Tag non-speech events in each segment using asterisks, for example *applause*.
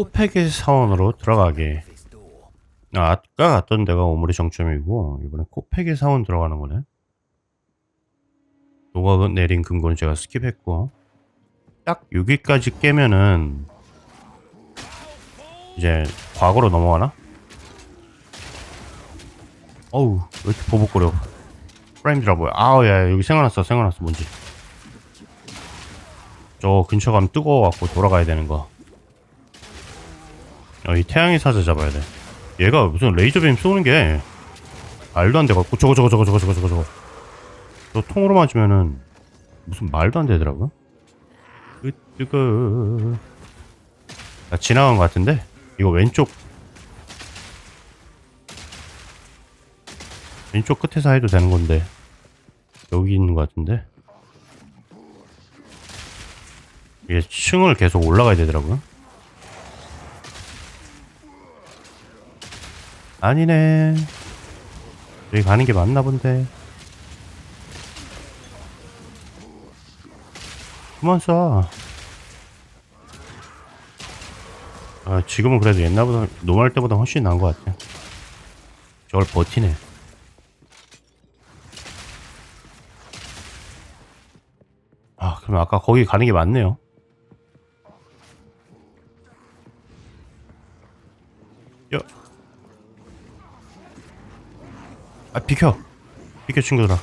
코페게 사원으로 들어가게. 아, 아까 갔던 데가 오므리 정점이고 이번에 코페게 사원 들어가는 거네. 녹아 내린 금고는 제가 스킵했고 딱 여기까지 깨면은 이제 과거로 넘어가나? 어우 왜 이렇게 보복거려 프레임 뭐야 아우 야 여기 생각났어 생각났어 뭔지 저 근처 가면 뜨거워갖고 돌아가야 되는 거 어, 이 태양의 사자 잡아야 돼. 얘가 무슨 레이저빔 쏘는 게 말도 안 돼갖고 저거 저거 저거 저거 저거 저거 저거. 저 통으로 맞으면은 무슨 말도 안 되더라고요. 으뜨거 나 지나간 것 같은데? 이거 왼쪽. 왼쪽 끝에서 해도 되는 건데. 여기 있는 것 같은데? 이게 층을 계속 올라가야 되더라고요. 아니네. 여기 가는 게 맞나 본데. 그만 쏴. 아, 지금은 그래도 옛날보다, 노말 때보다 훨씬 나은 것 같아. 저걸 버티네. 아, 그럼 아까 거기 가는 게 맞네요. 야. 아 비켜. 비켜 친구들아.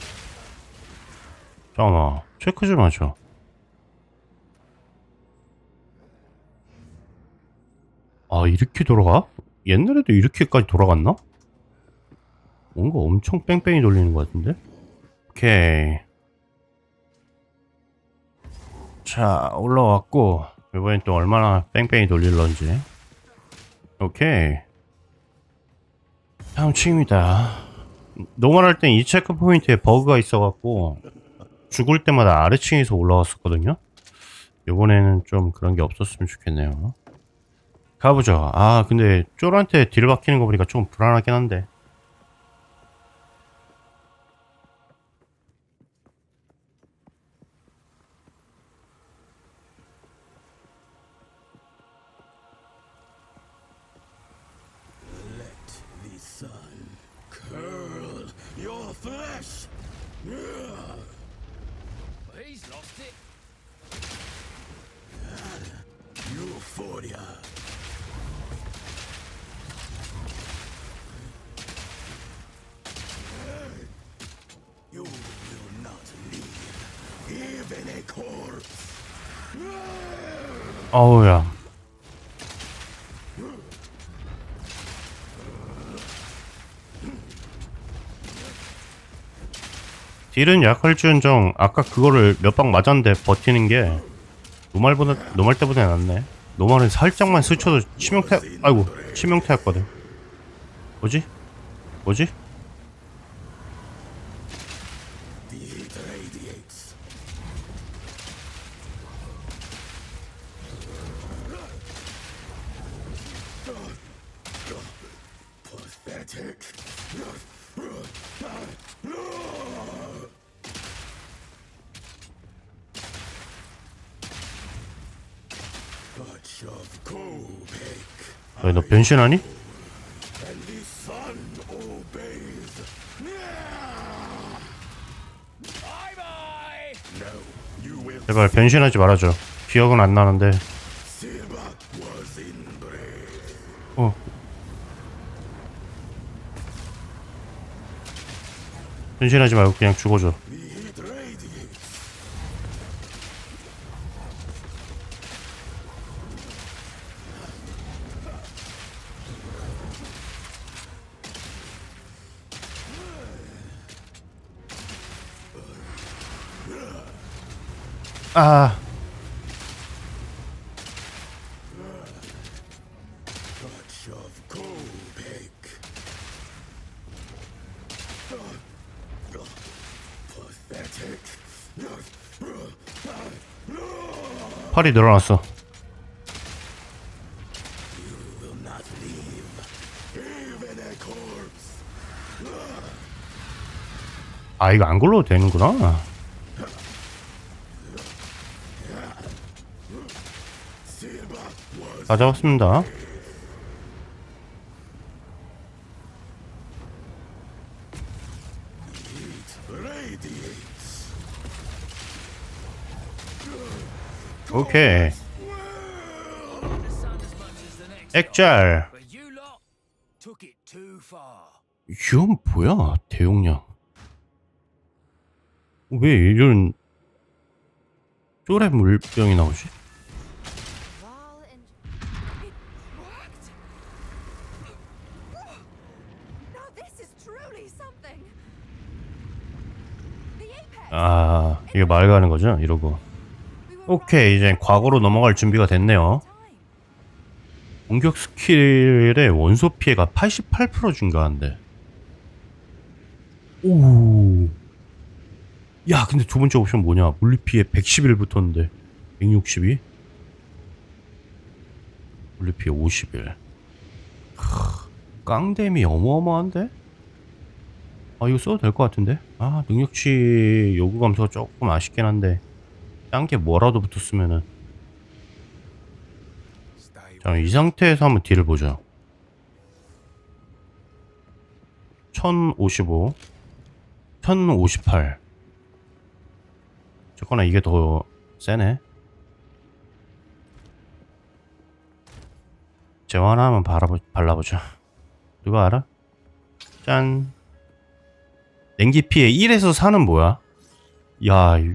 잠깐만 체크 좀 하죠. 아 이렇게 돌아가? 옛날에도 이렇게까지 돌아갔나? 뭔가 엄청 뺑뺑이 돌리는 것 같은데? 오케이. 자 올라왔고 이번엔 또 얼마나 뺑뺑이 돌릴런지. 오케이. 다음 층입니다 노멀할 땐 이 체크 포인트에 버그가 있어갖고 죽을 때마다 아래층에서 올라왔었거든요. 이번에는 좀 그런 게 없었으면 좋겠네요. 가보죠. 아 근데 쫄한테 딜 박히는 거 보니까 좀 불안하긴 한데. Flesh. He's lost it. Euphoria. You will not leave, even a corpse. Oh, 어우 딜은 약할지언정 아까 그거를 몇 방 맞았는데 버티는 게 노말보다 노말 때보다 낫네. 노말은 살짝만 스쳐도 치명타 아이고 치명타였거든. 뭐지? 뭐지? The heat radiates. Pathetic. Touch of Kobek, 왜 너 변신하니? 제발 변신하지 말아줘. 기억은 안 나는데. 어. 변신하지 말고 그냥 죽어줘. 아. 팔이 늘어났어. 아, 이거 안 굴러도 되는구나. Sibak was 다 잡았습니다. 오케이. 액잘. 이건 뭐야? 대용량. 왜 이런 쪼레 물병이 나오지? 아, 이게 말 가는 거죠? 이러고. 오케이, 이제 과거로 넘어갈 준비가 됐네요. 공격 스킬의 원소 피해가 88% 증가한대. 오. 야, 근데 두 번째 옵션 뭐냐? 물리 피해 111 붙었는데 162? 물리 피해 51. 크, 깡댐이 어마어마한데? 아, 이거 써도 될 것 같은데? 아, 능력치 요구 감소가 조금 아쉽긴 한데 딴 게 뭐라도 붙었으면은 Stay 자, 이 상태에서 한번 딜을 보죠. 1055, 1058. 저거나 이게 더 세네. 재환 한번 발라보, 발라보자. 누가 알아? 짠. 냉기 피해 1에서 4는 뭐야? 야, 이-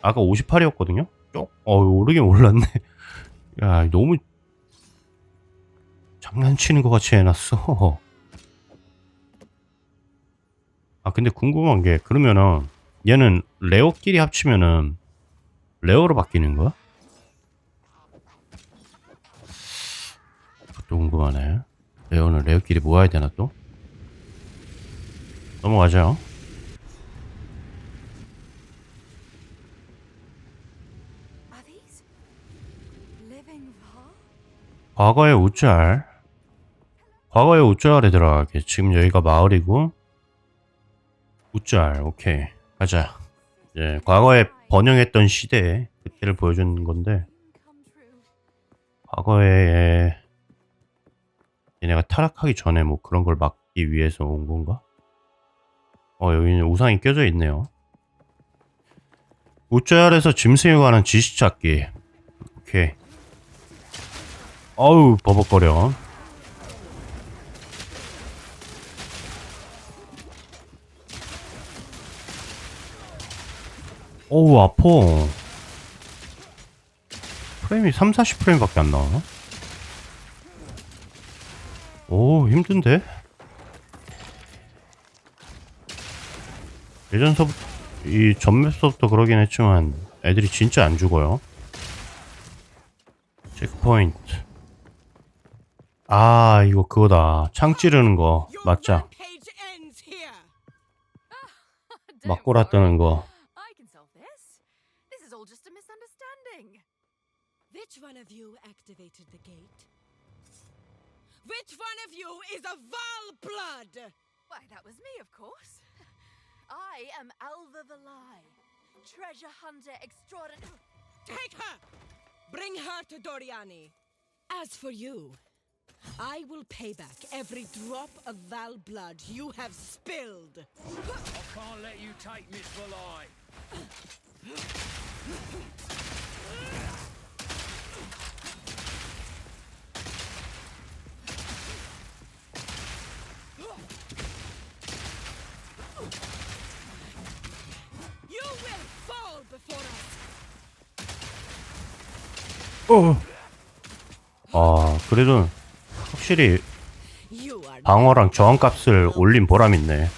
아까 58이었거든요? 쪽, 어, 오르긴 올랐네. *laughs* 야, 너무 장난치는 것 같이 해놨어. *laughs* 아 근데 궁금한 게 그러면은 얘는 레어끼리 합치면은 레어로 바뀌는 거야? 그것도 궁금하네. 레어는 레어끼리 모아야 되나 또? 넘어가죠. 과거의 우짤. 과거의 우짤에 들어가게. 지금 여기가 마을이고. 우짤, 오케이. 가자. 이제 과거에 번영했던 시대에 그때를 보여주는 건데. 과거에 얘네가 타락하기 전에 뭐 그런 걸 막기 위해서 온 건가? 어, 여기는 우상이 껴져 있네요. 우짤에서 짐승에 관한 지식 찾기. 오케이. 어우, 버벅거려. 어우, 아파. 프레임이 3, 40프레임밖에 안 나와. 오, 힘든데? 예전서부터, 이 전맵서부터 그러긴 했지만, 애들이 진짜 안 죽어요. 체크포인트. 아, 이거 그거다. 창 찌르는 거. 맞자. page ends here. Don't 막 꼬랐다는 거. Which one of you is a Val blood? Why, that was me, of course. I am Alva Valai, treasure hunter extraordinary. Take her! Bring her to Doriani. As for you, I will pay back every drop of Val blood you have spilled. I can't let you take Miss Valai. Us. 아, 그래도 확실히 방어랑 저항값을 올린 보람 있네.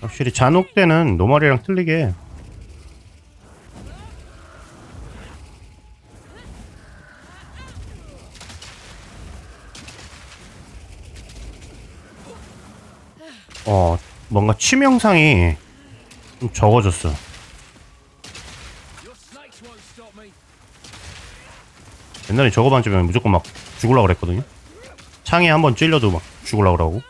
확실히 잔혹 때는 노말이랑 틀리게 어 뭔가 치명상이 좀 적어졌어. 옛날에 저거 반지면 무조건 막 죽으려고 그랬거든요. 창에 한번 찔려도 막 죽을라 그러고.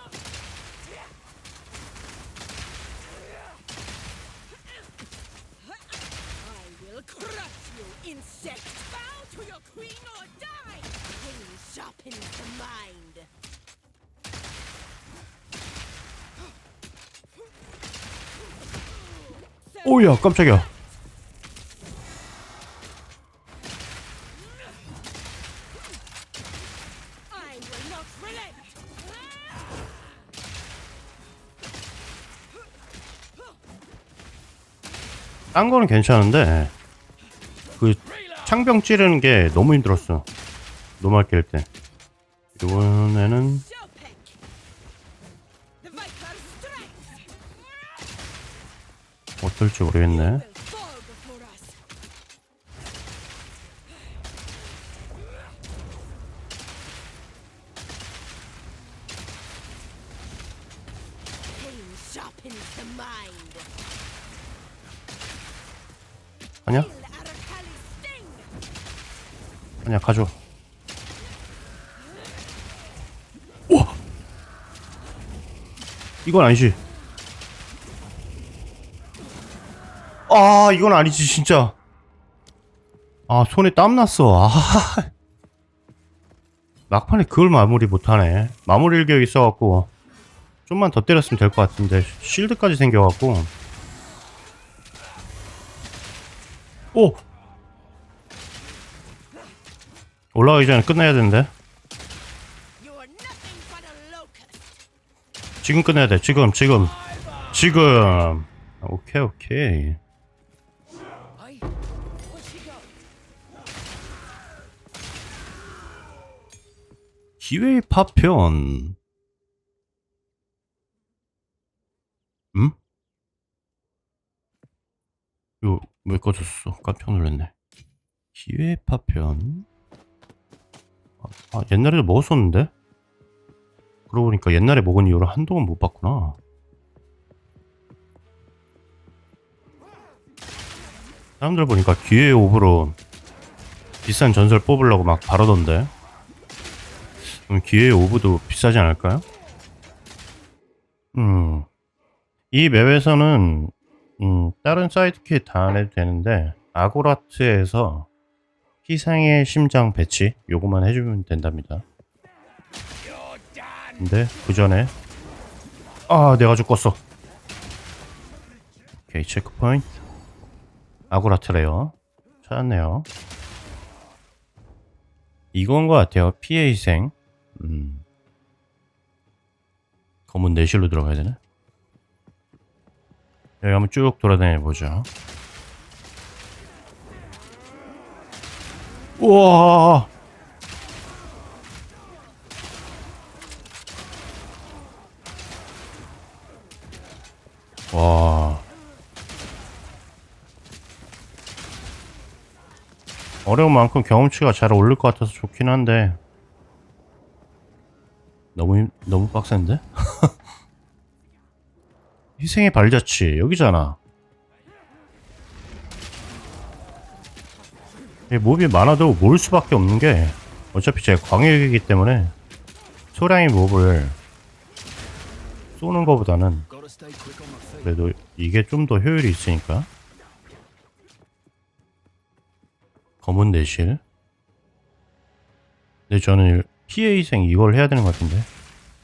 오야 깜짝이야 딴 거는 괜찮은데 그 창병 찌르는 게 너무 힘들었어 노말 이번에는. The Viper strikes. 어떨지 모르겠네 아니야? 아니야 가져 우와! 이건 아니지. 아 이건 아니지 진짜. 아 손에 땀 났어. 아. *laughs* 막판에 그걸 마무리 못하네. 마무리 일격 있어갖고 좀만 더 때렸으면 될 것 같은데 실드까지 생겨갖고 오 올라가기 전에 끝내야 되는데. 지금 끝내야 돼 지금 지금 지금 오케이 오케이? 기회의 파편 음? 이거 왜 꺼졌어? 깜짝 놀랐네. 기회의 파편. 아, 아 옛날에도 먹었었는데? 그러고 보니까 옛날에 먹은 이후로 한동안 못 봤구나. 사람들 보니까 기회의 오브로 비싼 전설 뽑으려고 막 바라던데? 그럼 기회의 오브도 비싸지 않을까요? 음. 이 맵에서는 음, 다른 사이드킷 다 안 해도 되는데 아고라트에서 희생의 심장 배치 요거만 해주면 된답니다. 근데 그 전에 아 내가 죽었어. 오케이 체크포인트 아고라트래요. 찾았네요. 이건 것 같아요. 피해 희생. 음. 검은 내실로 들어가야 되나? 여기 한번 쭉 돌아다녀 보죠. 우와! 와. 어려운 만큼 경험치가 잘 오를 것 같아서 좋긴 한데 너무 힘, 너무 빡센데? 희생의 발자취 여기잖아. 이 몹이 많아도 모을 수밖에 없는 게 어차피 제가 광역이기 때문에 소량의 몹을 쏘는 것보다는. 그래도 이게 좀 더 효율이 있으니까 검은 내실 근데 저는 피해 희생 이걸 해야 되는 것 같은데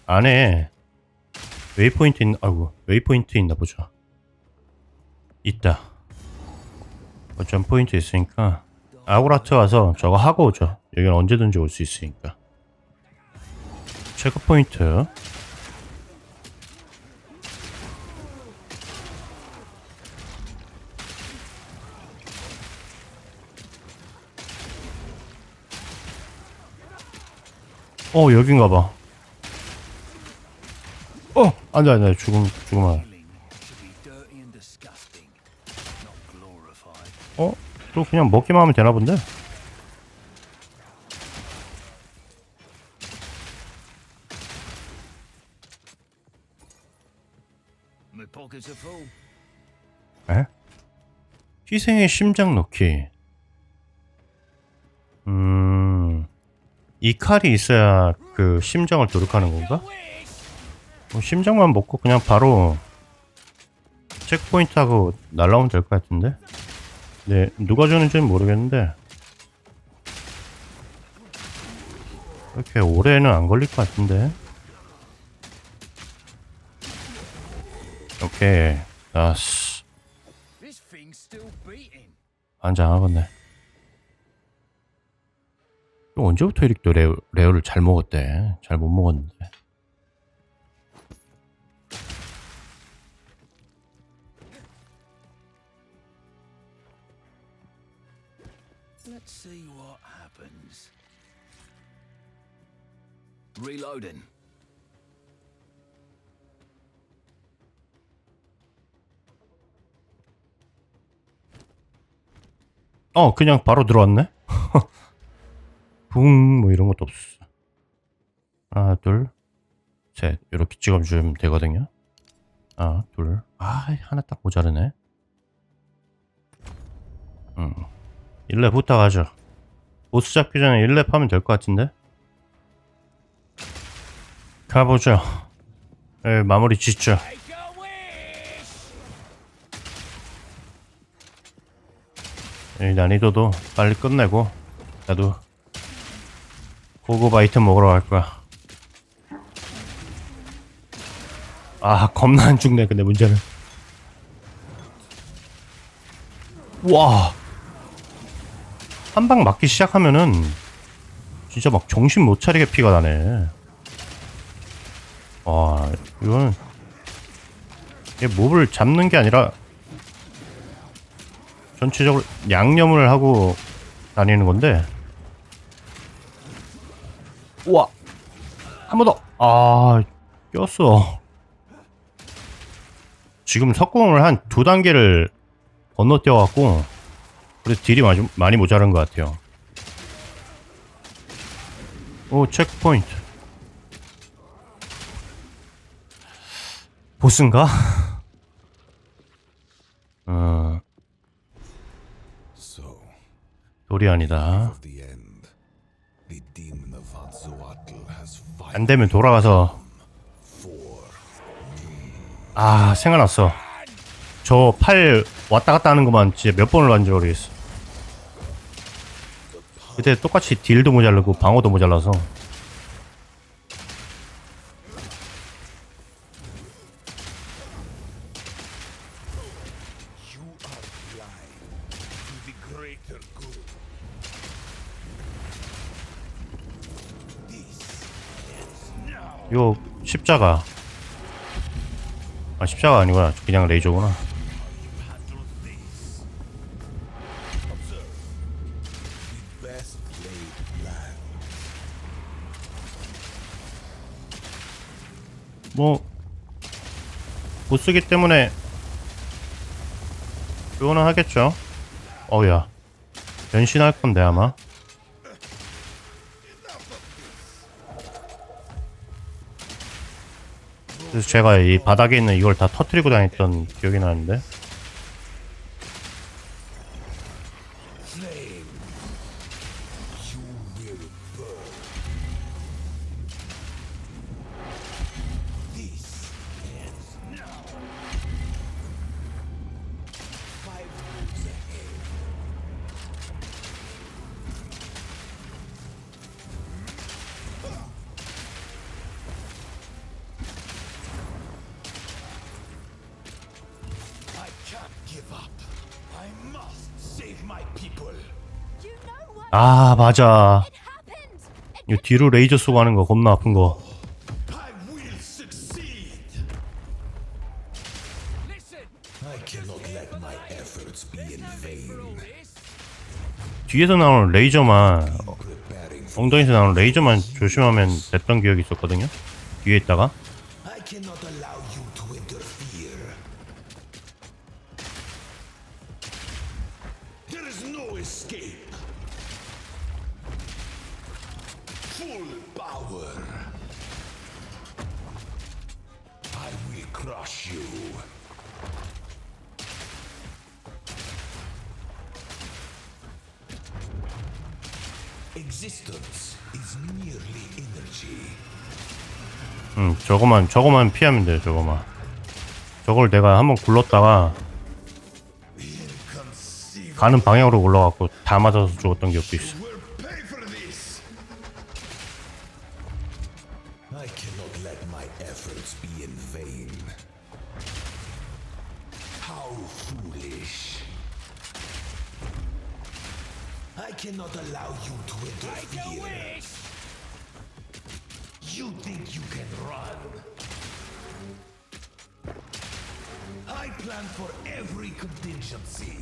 안에 웨이포인트 있나 아이고 웨이포인트 있나 보자 있다. 어쩜 포인트 있으니까 아고라트 와서 저거 하고 오죠. 여기는 언제든지 올 수 있으니까. 체크 포인트. 어 여긴가 봐. 어 안돼 안돼 죽음 죽음아. Glorified. 어또 그냥 먹기만 하면 되나 본데. 에? 희생의 심장 넣기. 음. 이 칼이 있어야 그 심장을 도륙하는 건가? 뭐 심장만 먹고 그냥 바로 체크포인트 하고 날라오면 될 것 같은데? 네, 누가 주는지는 모르겠는데 이렇게 오래는 안 걸릴 것 같은데 오케이 This 안장하겠네. 언제부터 이렇게 또 레오, 레오를 잘 먹었대? 잘 못 먹었는데. Reloading. 어, 그냥 바로 들어왔네? *laughs* 붕, 뭐 이런 것도 없었어. 하나, 둘, 셋. 이렇게 찍어주면 되거든요. 하나, 둘. 아, 하나 딱 모자르네. 음. 1렙 부탁하죠. 보스 잡기 전에 1렙 하면 될 것 같은데? 가보죠. 에, 마무리 짓죠. 이 난이도도 빨리 끝내고 나도 고급 아이템 먹으러 갈 거야. 아 겁나 안 죽네 근데 문제는 와 한 방 맞기 시작하면은 진짜 막 정신 못 차리게 피가 나네. 와 이거는 이게 몹을 잡는 게 아니라 전체적으로 양념을 하고 다니는 건데. 우와. 한 번 더. 아 꼈어. 지금 석궁을 한 두 단계를 건너뛰어 갖고 그래서 딜이 많이, 많이 모자란 것 같아요. 오 체크포인트 보스인가? *laughs* 어. So, 도리안이다. of the end, the demon of Hatzoatl has 안 finally 되면 돌아가서. 아 생각났어. 저 팔 왔다 갔다 하는 것만. 진짜 몇 번을 봤는지 모르겠어. 그때 똑같이 딜도 모자르고 방어도 모자라서 You are blind to the greater good. 요 십자가 아 십자가 아니구나 그냥 레이저구나. 뭐 못쓰기 때문에 그거는 하겠죠 어우야 변신할 건데 아마. 그래서 제가 이 바닥에 있는 이걸 다 터트리고 다녔던 기억이 나는데 아 맞아? 이 뒤로 레이저 쏘고 하는 거 겁나 아픈 거. 뒤에서 나오는 레이저만 엉덩이에서 나오는 레이저만 조심하면 됐던 기억이 있었거든요 뒤에 있다가 escape. Full power. I will crush you. Existence is merely energy. 음, 저거만, 저거만 피하면 돼요, 저거만. 저걸 내가 한번 굴렀다가. 가는 방향으로 올라갔고 다 맞아서 죽었던 기억도 있어. Cannot allow you to interfere. You think you can run? I plan for every contingency.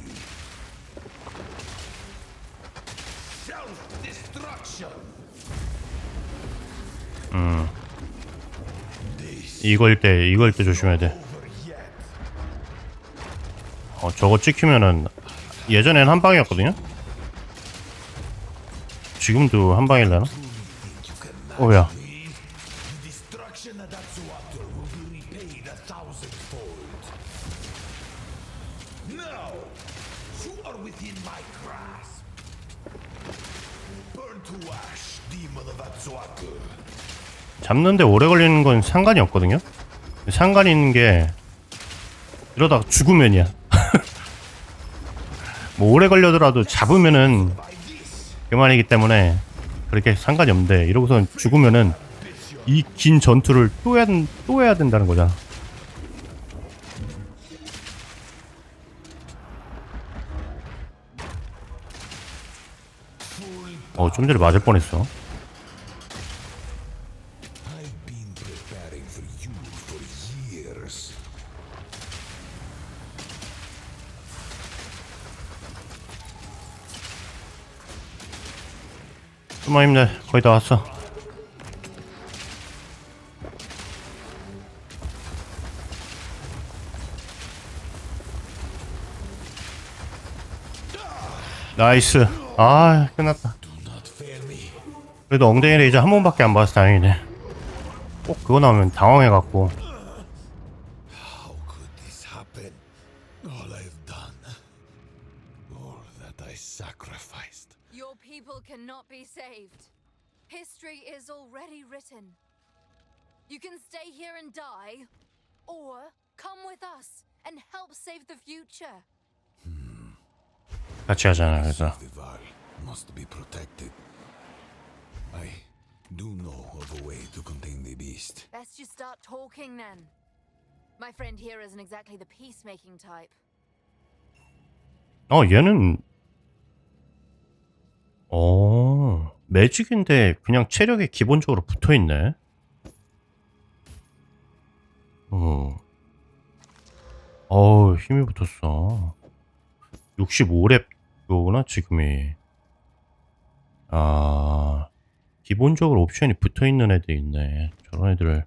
Self-destruction. This 이걸 때 이걸 때 조심해야 돼. over yet. 어 저거 찍히면은 예전엔 한 방이었거든요. 지금도 한 방일라나? 오야. 잡는데 오래 걸리는 건 상관이 없거든요. 상관 있는 게 이러다가 죽으면이야. 뭐 오래 걸려더라도 잡으면은 그만이기 때문에 그렇게 상관이 없는데 이러고선 죽으면은 이 긴 전투를 또 해야, 된- 또 해야 된다는 거잖아. 어, 좀 전에 맞을 뻔했어. 좀만 힘내. 거의 다 왔어. 나이스. 아, 끝났다. 그래도 엉덩이 레이저 한 번밖에 안 봐서 다행이네. 꼭 그거 나오면 당황해갖고. saved. History is already written. You can stay here and die, or come with us and help save the future. Kaçacaksın Vivar must be protected. I do know of a way to contain the beast. Best you start talking then. My friend here isn't exactly the peacemaking type. Oh, Yenin. Oh. 어, 매직인데 그냥 체력이 기본적으로 붙어 있네. 어. 어우, 힘이 붙었어. 65렙 거구나, 지금이. 아, 기본적으로 옵션이 붙어 있는 애들 있네. 저런 애들을.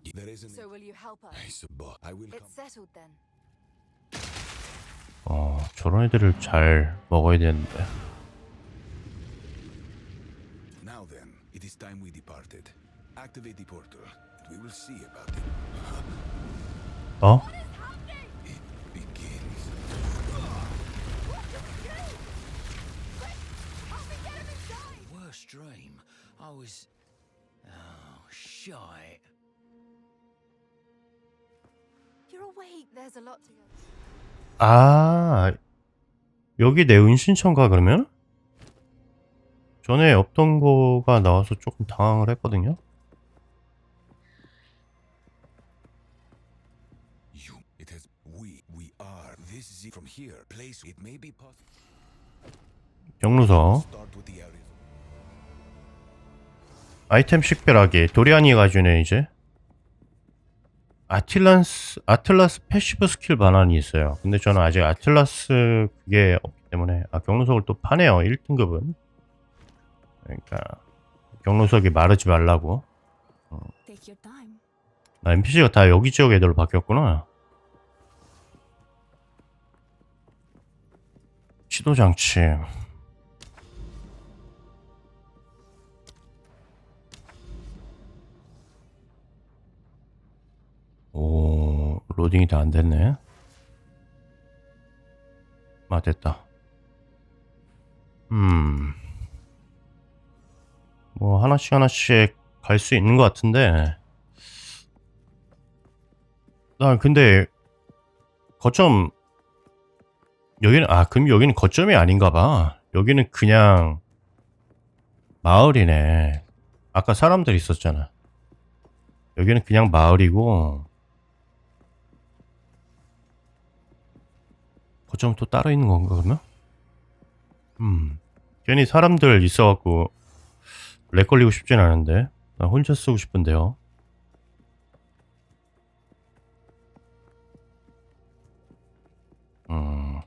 어, 저런 애들을 잘 먹어야 되는데. Time we departed. Activate the portal, and we will see about it. 어? It begins. Worst dream. I was. Oh, shite. You're awake. There's a lot to go. 아, 여기 내 은신처인가, 그러면? 전에 없던 거가 나와서 조금 당황을 했거든요? 경로서. 아이템 식별하기. 도리안이가 주네, 이제. 아틀란스, 아틀라스 패시브 스킬 반환이 있어요. 근데 저는 아직 아틀라스 그게 없기 때문에. 아, 경로석을 또 파네요. 1등급은. 그러니까. 경로석이 마르지 말라고. Time. 아, NPC가 다 여기 지역 애들로 바뀌었구나. 시도 장치. 오, 로딩이 다 안 됐네. 아, 됐다. 음. 뭐, 하나씩 하나씩 갈 수 있는 것 같은데. 아 근데 거점 여기는 아 그럼 여기는 거점이 아닌가 봐. 여기는 그냥 마을이네. 아까 사람들 있었잖아. 여기는 그냥 마을이고 거점 또 따로 있는 건가 그러면? 음 괜히 사람들 있어갖고 렉 걸리고 싶진 않은데 나 혼자 쓰고 싶은데요. 음,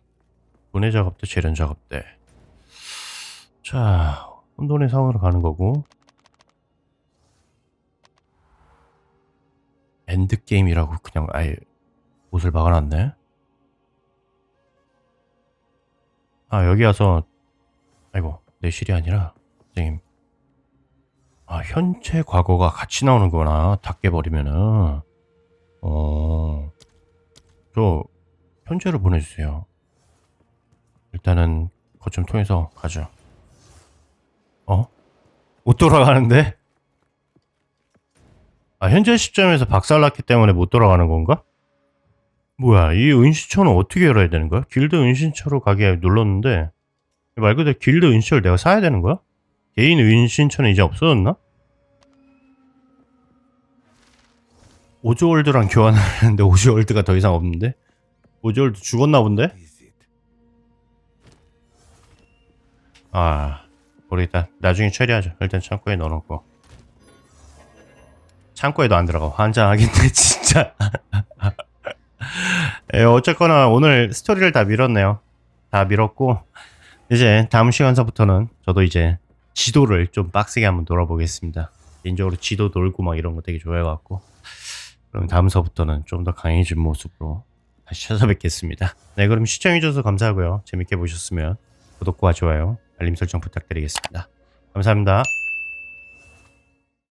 분해 작업대, 재련 작업대. 자, 혼돈의 상황으로 가는 거고. 엔드 게임이라고 그냥 아예 옷을 박아놨네. 아 여기 와서 아이고 내실이 아니라 선생님 아 현재 과거가 같이 나오는 거나 다 깨버리면은 어 저 현재로 보내주세요 일단은 거점 통해서 가죠 어? 못 돌아가는데? 아 현재 시점에서 박살났기 때문에 못 돌아가는 건가? 뭐야 이 은신처는 어떻게 열어야 되는 거야? 길드 은신처로 가게 눌렀는데 말 그대로 길드 은신처를 내가 사야 되는 거야? 개인 은신처는 이제 없어졌나? 오즈월드랑 교환하는데 *laughs* 오즈월드가 더 이상 없는데? 오즈월드 죽었나 본데? 아 모르겠다 나중에 처리하죠. 일단 창고에 넣어놓고. 창고에도 안 들어가. 환장하겠네 *laughs* 진짜. 예, 어쨌거나 오늘 스토리를 다 밀었네요. 다 밀었고 이제 다음 시간서부터는 저도 이제 지도를 좀 빡세게 한번 돌아보겠습니다. 개인적으로 지도 돌고 막 이런 거 되게 좋아해갖고 그럼 다음서부터는 좀 더 강해진 모습으로 다시 찾아뵙겠습니다. 네 그럼 시청해주셔서 감사하고요. 재밌게 보셨으면 구독과 좋아요 알림 설정 부탁드리겠습니다. 감사합니다